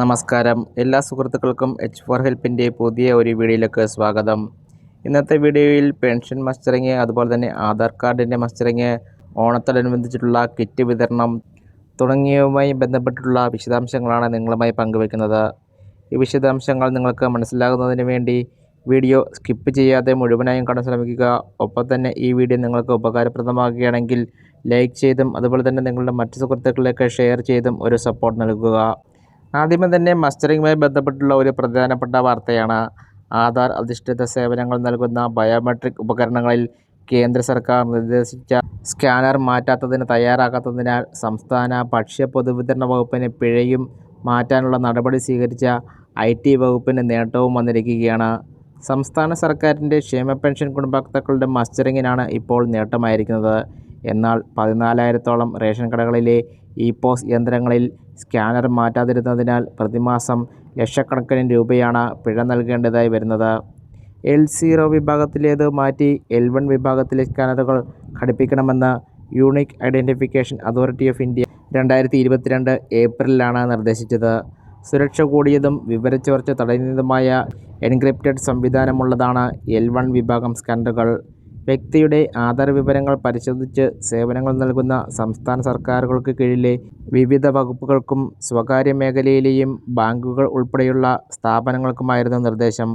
നമസ്കാരം. എല്ലാ സുഹൃത്തുക്കൾക്കും എച്ച് ഫോർ ഹെൽപ്പിന്റെ പുതിയ ഒരു വീഡിയോയിലേക്ക് സ്വാഗതം. ഇന്നത്തെ വീഡിയോയിൽ പെൻഷൻ മസ്റ്ററിങ് അതുപോലെ തന്നെ ആധാർ കാർഡിന്റെ മസ്റ്ററിങ് ഓണത്തോടനുബന്ധിച്ചിട്ടുള്ള കിറ്റ് വിതരണം തുടങ്ങിയവുമായി ബന്ധപ്പെട്ടിട്ടുള്ള വിശദാംശങ്ങളാണ് നിങ്ങളുമായി പങ്കുവയ്ക്കുന്നത്. ഈ വിശദാംശങ്ങൾ നിങ്ങൾക്ക് മനസ്സിലാകുന്നതിന് വേണ്ടി വീഡിയോ സ്കിപ്പ് ചെയ്യാതെ മുഴുവനായും കാണാൻ ശ്രമിക്കുക. ഒപ്പം തന്നെ ഈ വീഡിയോ നിങ്ങൾക്ക് ഉപകാരപ്രദമാകുകയാണെങ്കിൽ ലൈക്ക് ചെയ്തും അതുപോലെ തന്നെ നിങ്ങളുടെ മറ്റ് സുഹൃത്തുക്കളിലേക്ക് ഷെയർ ചെയ്തും ഒരു സപ്പോർട്ട് നൽകുക. ആദ്യമേ തന്നെ മസ്റ്ററിങ്ങുമായി ബന്ധപ്പെട്ടുള്ള ഒരു പ്രധാനപ്പെട്ട വാർത്തയാണ്. ആധാർ അധിഷ്ഠിത സേവനങ്ങൾ നൽകുന്ന ബയോമെട്രിക് ഉപകരണങ്ങളിൽ കേന്ദ്ര സർക്കാർ നിർദ്ദേശിച്ച സ്കാനർ മാറ്റാത്തതിന് തയ്യാറാകാത്തതിനാൽ സംസ്ഥാന ഭക്ഷ്യ പൊതുവിതരണ വകുപ്പിന് പിഴയും മാറ്റാനുള്ള നടപടി സ്വീകരിച്ച ഐ ടി വകുപ്പിന് നേട്ടവും വന്നിരിക്കുകയാണ്. സംസ്ഥാന സർക്കാരിന്റെ ക്ഷേമ പെൻഷൻ ഗുണഭോക്താക്കളുടെ മസ്റ്ററിങ്ങിനാണ് ഇപ്പോൾ നേട്ടമായിരിക്കുന്നത്. എന്നാൽ പതിനാലായിരത്തോളം റേഷൻ കടകളിലെ ഇ പോസ് യന്ത്രങ്ങളിൽ സ്കാനർ മാറ്റാതിരുന്നതിനാൽ പ്രതിമാസം ലക്ഷക്കണക്കിന് രൂപയാണ് പിഴ നൽകേണ്ടതായി വരുന്നത്. എൽ സീറോ വിഭാഗത്തിലേത് മാറ്റി എൽ വൺ വിഭാഗത്തിലെ സ്കാനറുകൾ ഘടിപ്പിക്കണമെന്ന് unique identification authority of India രണ്ടായിരത്തി ഇരുപത്തിരണ്ട് ഏപ്രിലാണ് നിർദ്ദേശിച്ചത്. സുരക്ഷ കൂടിയതും വിവരച്ചോർച്ച തടയുന്നതുമായ എൻക്രിപ്റ്റഡ് സംവിധാനമുള്ളതാണ് എൽ വൺ വിഭാഗം സ്കാനറുകൾ. വ്യക്തിയുടെ ആധാർ വിവരങ്ങൾ പരിശോധിച്ച് സേവനങ്ങൾ നൽകുന്ന സംസ്ഥാന സർക്കാരുകൾക്ക് കീഴിലെ വിവിധ വകുപ്പുകൾക്കും സ്വകാര്യ മേഖലയിലെയും ബാങ്കുകൾ ഉൾപ്പെടെയുള്ള സ്ഥാപനങ്ങൾക്കുമായിരുന്നു നിർദ്ദേശം.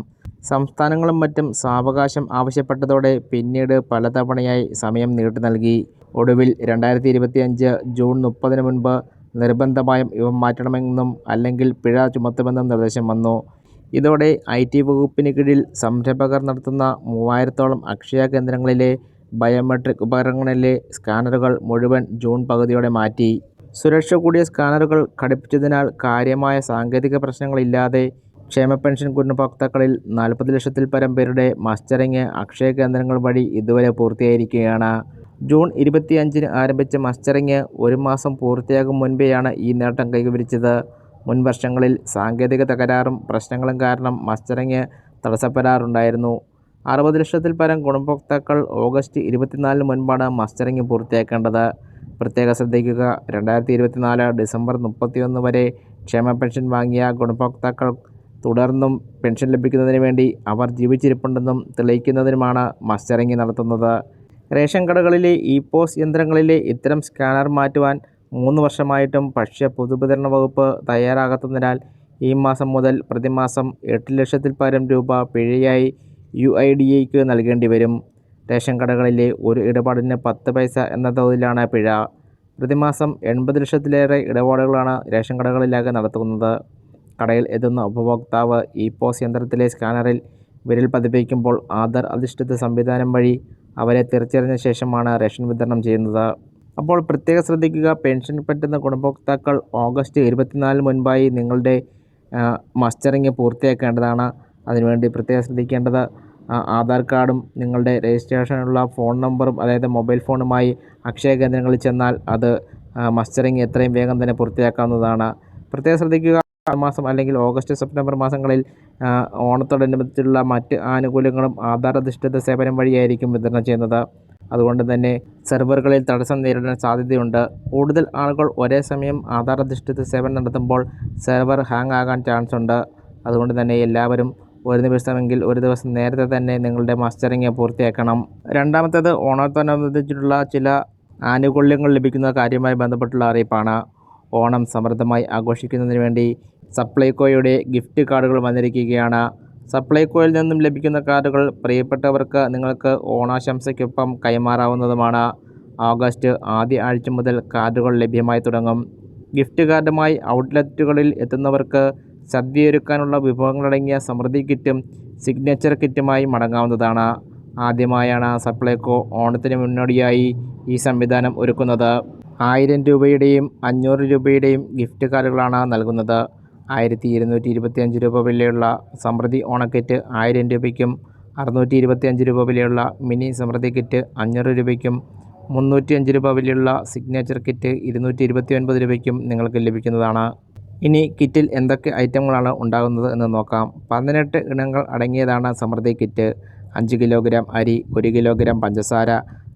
സംസ്ഥാനങ്ങളും മറ്റും സാവകാശം ആവശ്യപ്പെട്ടതോടെ പിന്നീട് പലതവണയായി സമയം നീട്ടി നൽകി. ഒടുവിൽ രണ്ടായിരത്തി ഇരുപത്തിയഞ്ച് ജൂൺ മുപ്പതിന് മുൻപ് നിർബന്ധമായും ഇവ മാറ്റണമെന്നും അല്ലെങ്കിൽ പിഴ ചുമത്തുമെന്നും നിർദ്ദേശം വന്നു. ഇതോടെ ഐ ടി വകുപ്പിന് കീഴിൽ സംരംഭകർ നടത്തുന്ന മൂവായിരത്തോളം അക്ഷയ കേന്ദ്രങ്ങളിലെ ബയോമെട്രിക് ഉപകരണങ്ങളിലെ സ്കാനറുകൾ മുഴുവൻ ജൂൺ പകുതിയോടെ മാറ്റി. സുരക്ഷ കൂടിയ സ്കാനറുകൾ ഘടിപ്പിച്ചതിനാൽ കാര്യമായ സാങ്കേതിക പ്രശ്നങ്ങളില്ലാതെ ക്ഷേമ പെൻഷൻ ഗുണഭോക്താക്കളിൽ നാൽപ്പത് ലക്ഷത്തിൽ പരം പേരുടെ മസ്റ്ററിങ് അക്ഷയ കേന്ദ്രങ്ങൾ വഴി ഇതുവരെ പൂർത്തിയായിരിക്കുകയാണ്. ജൂൺ ഇരുപത്തിയഞ്ചിന് ആരംഭിച്ച മസ്റ്ററിങ് ഒരു മാസം പൂർത്തിയാകും മുൻപെയാണ് ഈ നേട്ടം കൈവരിച്ചത്. മുൻ വർഷങ്ങളിൽ സാങ്കേതിക തകരാറും പ്രശ്നങ്ങളും കാരണം മസ്റ്ററിങ് തടസ്സപ്പെടാറുണ്ടായിരുന്നു. അറുപത് ലക്ഷത്തിൽ പരം ഗുണഭോക്താക്കൾ ഓഗസ്റ്റ് ഇരുപത്തിനാലിന് മുൻപാണ് മസ്റ്ററിങ് പൂർത്തിയാക്കേണ്ടത്. പ്രത്യേകം ശ്രദ്ധിക്കുക രണ്ടായിരത്തി ഇരുപത്തിനാല് ഡിസംബർ മുപ്പത്തിയൊന്ന് വരെ ക്ഷേമ പെൻഷൻ വാങ്ങിയ ഗുണഭോക്താക്കൾ തുടർന്നും പെൻഷൻ ലഭിക്കുന്നതിന് വേണ്ടി അവർ ജീവിച്ചിരിപ്പുണ്ടെന്നും തെളിയിക്കുന്നതിനുമാണ് മസ്റ്ററിങ് നടത്തുന്നത്. റേഷൻ കടകളിലെ ഇ പോസ് യന്ത്രങ്ങളിലെ ഇത്തരം സ്കാനർ മാറ്റുവാൻ മൂന്ന് വർഷമായിട്ടും ഭക്ഷ്യ പൊതുവിതരണ വകുപ്പ് തയ്യാറാകാത്തതിനാൽ ഈ മാസം മുതൽ പ്രതിമാസം എട്ട് ലക്ഷത്തിൽ പരം രൂപ പിഴയായി യു ഐ ഡി എക്ക് നൽകേണ്ടി വരും. റേഷൻ കടകളിലെ ഒരു ഇടപാടിന് പത്ത് പൈസ എന്ന തോതിലാണ് പിഴ. പ്രതിമാസം എൺപത് ലക്ഷത്തിലേറെ ഇടപാടുകളാണ് റേഷൻ കടകളിലാകെ നടത്തുന്നത്. കടയിൽ എത്തുന്ന ഉപഭോക്താവ് ഇ പോസ് യന്ത്രത്തിലെ സ്കാനറിൽ വിരൽ പതിപ്പിക്കുമ്പോൾ ആധാർ അധിഷ്ഠിത സംവിധാനം വഴി അവരെ തിരിച്ചറിഞ്ഞ ശേഷമാണ് റേഷൻ വിതരണം ചെയ്യുന്നത്. അപ്പോൾ പ്രത്യേകം ശ്രദ്ധിക്കുക പെൻഷൻ പറ്റുന്ന ഗുണഭോക്താക്കൾ ഓഗസ്റ്റ് ഇരുപത്തിനാലിന് മുൻപായി നിങ്ങളുടെ മസ്റ്ററിങ് പൂർത്തിയാക്കേണ്ടതാണ്. അതിനുവേണ്ടി പ്രത്യേകം ശ്രദ്ധിക്കേണ്ടത് ആധാർ കാർഡും നിങ്ങളുടെ രജിസ്ട്രേഷനുള്ള ഫോൺ നമ്പറും അതായത് മൊബൈൽ ഫോണുമായി അക്ഷയ കേന്ദ്രങ്ങളിൽ ചെന്നാൽ അത് മസ്റ്ററിങ് എത്രയും വേഗം തന്നെ പൂർത്തിയാക്കാവുന്നതാണ്. പ്രത്യേകം ശ്രദ്ധിക്കുക മാസം അല്ലെങ്കിൽ ഓഗസ്റ്റ് സെപ്റ്റംബർ മാസങ്ങളിൽ ഓണത്തോടനുബന്ധിച്ചുള്ള മറ്റ് ആനുകൂല്യങ്ങളും ആധാർ അധിഷ്ഠിത സേവനം വഴിയായിരിക്കും വിതരണം ചെയ്യുന്നത്. അതുകൊണ്ട് തന്നെ സെർവറുകളിൽ തടസ്സം നേരിടാൻ സാധ്യതയുണ്ട്. കൂടുതൽ ആളുകൾ ഒരേ സമയം ആധാർ അധിഷ്ഠിത സേവനം നടത്തുമ്പോൾ സെർവർ ഹാങ് ആകാൻ ചാൻസ് ഉണ്ട്. അതുകൊണ്ട് തന്നെ എല്ലാവരും ഒരു ദിവസമെങ്കിൽ ഒരു ദിവസം നേരത്തെ തന്നെ നിങ്ങളുടെ മസ്റ്ററിങ് പൂർത്തിയാക്കണം. രണ്ടാമത്തേത് ഓണത്തോടനുബന്ധിച്ചിട്ടുള്ള ചില ആനുകൂല്യങ്ങൾ ലഭിക്കുന്ന കാര്യവുമായി ബന്ധപ്പെട്ടുള്ള അറിയിപ്പാണ്. ഓണം സമൃദ്ധമായി ആഘോഷിക്കുന്നതിന് വേണ്ടി സപ്ലൈകോയുടെ ഗിഫ്റ്റ് കാർഡുകൾ വന്നിരിക്കുകയാണ്. സപ്ലൈകോയിൽ നിന്നും ലഭിക്കുന്ന കാർഡുകൾ പ്രിയപ്പെട്ടവർക്ക് നിങ്ങൾക്ക് ഓണാശംസയ്ക്കൊപ്പം കൈമാറാവുന്നതുമാണ്. ഓഗസ്റ്റ് ആദ്യ ആഴ്ച മുതൽ കാർഡുകൾ ലഭ്യമായി തുടങ്ങും. ഗിഫ്റ്റ് കാർഡുമായി ഔട്ട്ലെറ്റുകളിൽ എത്തുന്നവർക്ക് സദ്യയൊരുക്കാനുള്ള വിഭവങ്ങളടങ്ങിയ സമൃദ്ധി കിറ്റും സിഗ്നേച്ചർ കിറ്റുമായി മടങ്ങാവുന്നതാണ്. ആദ്യമായാണ് സപ്ലൈകോ ഓണത്തിന് മുന്നോടിയായി ഈ സംവിധാനം ഒരുക്കുന്നത്. ആയിരം രൂപയുടെയും അഞ്ഞൂറ് രൂപയുടെയും ഗിഫ്റ്റ് കാർഡുകളാണ് നൽകുന്നത്. ആയിരത്തി ഇരുന്നൂറ്റി ഇരുപത്തിയഞ്ച് രൂപ വിലയുള്ള സമൃദ്ധി ഓണക്കിറ്റ് ആയിരം രൂപയ്ക്കും അറുന്നൂറ്റി ഇരുപത്തിയഞ്ച് രൂപ വിലയുള്ള മിനി സമൃദ്ധി കിറ്റ് അഞ്ഞൂറ് രൂപയ്ക്കും മുന്നൂറ്റി അഞ്ച് രൂപ വിലയുള്ള സിഗ്നേച്ചർ കിറ്റ് ഇരുന്നൂറ്റി ഇരുപത്തി ഒൻപത് രൂപയ്ക്കും നിങ്ങൾക്ക് ലഭിക്കുന്നതാണ്. ഇനി കിറ്റിൽ എന്തൊക്കെ ഐറ്റങ്ങളാണ് ഉണ്ടാകുന്നത് എന്ന് നോക്കാം. പതിനെട്ട് ഇനങ്ങൾ അടങ്ങിയതാണ് സമൃദ്ധി കിറ്റ്. അഞ്ച് കിലോഗ്രാം അരി ഒരു കിലോഗ്രാം പഞ്ചസാര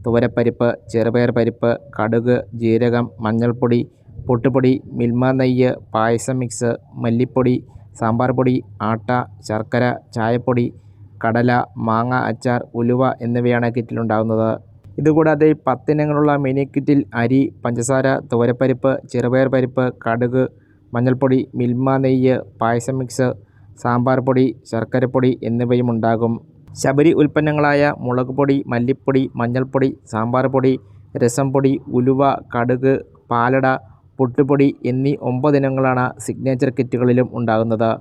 തുവരപ്പരിപ്പ് ചെറുപയർ പരിപ്പ് കടുക് ജീരകം മഞ്ഞൾപ്പൊടി പൊട്ടുപൊടി മിൽമ നെയ്യ് പായസം മിക്സ് മല്ലിപ്പൊടി സാമ്പാർ പൊടി ആട്ട ശർക്കര ചായപ്പൊടി കടല മാങ്ങ അച്ചാർ ഉലുവ എന്നിവയാണ് കിറ്റിലുണ്ടാകുന്നത് ഇതുകൂടാതെ പത്തിനങ്ങളുള്ള മിനി കിറ്റിൽ അരി പഞ്ചസാര തുവരപ്പരിപ്പ് ചെറുപയർ പരിപ്പ് കടുക് മഞ്ഞൾപ്പൊടി മിൽമ നെയ്യ് പായസം മിക്സ് സാമ്പാർ പൊടി ശർക്കരപ്പൊടി എന്നിവയും ഉണ്ടാകും ശബരി ഉൽപ്പന്നങ്ങളായ മുളക് പൊടി മല്ലിപ്പൊടി മഞ്ഞൾപ്പൊടി സാമ്പാർ പൊടി രസം പൊടി ഉലുവ കടുക് പാലട പുട്ടുപൊടി എന്നീ ഒമ്പത് ഇനങ്ങളാണ് സിഗ്നേച്ചർ കിറ്റുകളിലും ഉണ്ടാകുന്നത്.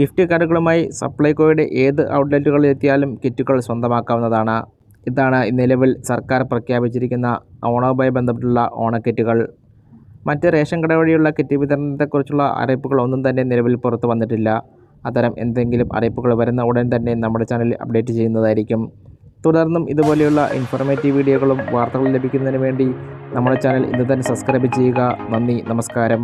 ഗിഫ്റ്റ് കാർഡുകളുമായി സപ്ലൈകോയുടെ ഏത് ഔട്ട്ലെറ്റുകളിൽ എത്തിയാലും കിറ്റുകൾ സ്വന്തമാക്കാവുന്നതാണ്. ഇതാണ് നിലവിൽ സർക്കാർ പ്രഖ്യാപിച്ചിരിക്കുന്ന ഓണവുമായി ബന്ധപ്പെട്ടുള്ള ഓണക്കിറ്റുകൾ. മറ്റ് റേഷൻ കട വഴിയുള്ള കിറ്റ് വിതരണത്തെക്കുറിച്ചുള്ള അറിയിപ്പുകൾ ഒന്നും തന്നെ നിലവിൽ പുറത്തു വന്നിട്ടില്ല അത്തരം എന്തെങ്കിലും അറിയിപ്പുകൾ വരുന്ന ഉടൻ തന്നെ നമ്മുടെ ചാനൽ അപ്ഡേറ്റ് ചെയ്യുന്നതായിരിക്കും. തുടർന്നും ഇതുപോലെയുള്ള ഇൻഫോർമേറ്റീവ് വീഡിയോകളും വാർത്തകളും ലഭിക്കുന്നതിന് വേണ്ടി നമ്മുടെ ചാനൽ ഇന്ന് തന്നെ സബ്സ്ക്രൈബ് ചെയ്യുക. നന്ദി നമസ്കാരം.